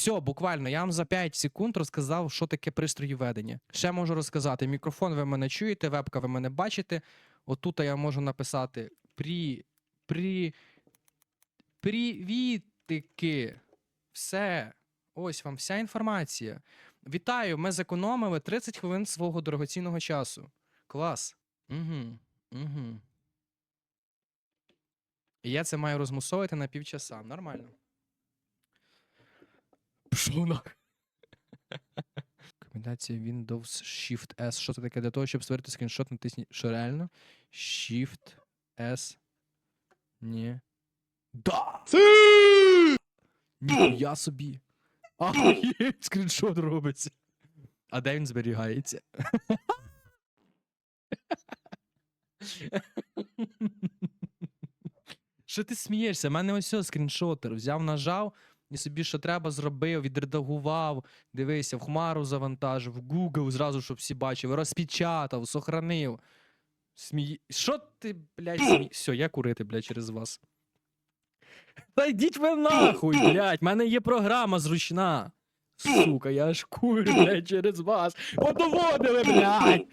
Все, буквально, я вам за 5 секунд розказав, що таке пристрої ведення. Ще можу розказати: мікрофон ви мене чуєте, вебка ви мене бачите. Отут я можу написати при, при, привітики. Все. Ось вам вся інформація. Вітаю, ми зекономили 30 хвилин свого дорогоцінного часу. Клас. Угу. Угу. І я це маю розмусовувати на півчаса. Нормально. Пішов нахуй. Комбінація Windows Shift S. Що це таке? Для того, щоб створити скріншот, натисніть. Що реально? Shift S. Ні. Да! Ніхуя собі. Ахуєть, скріншот робиться. А де він зберігається? Що ти смієшся? У мене ось скріншотер. Взяв, нажав і собі що треба зробив, відредагував, дивися, в хмару завантажив, в Google зразу, щоб всі бачили, розпечатав, сохранив. Смій... Що ти, блядь, смій... Все, я курити, блядь, через вас. Та йдіть ви нахуй, блядь, в мене є програма зручна. Сука, я аж курю, блядь, через вас. Подоводили, блядь.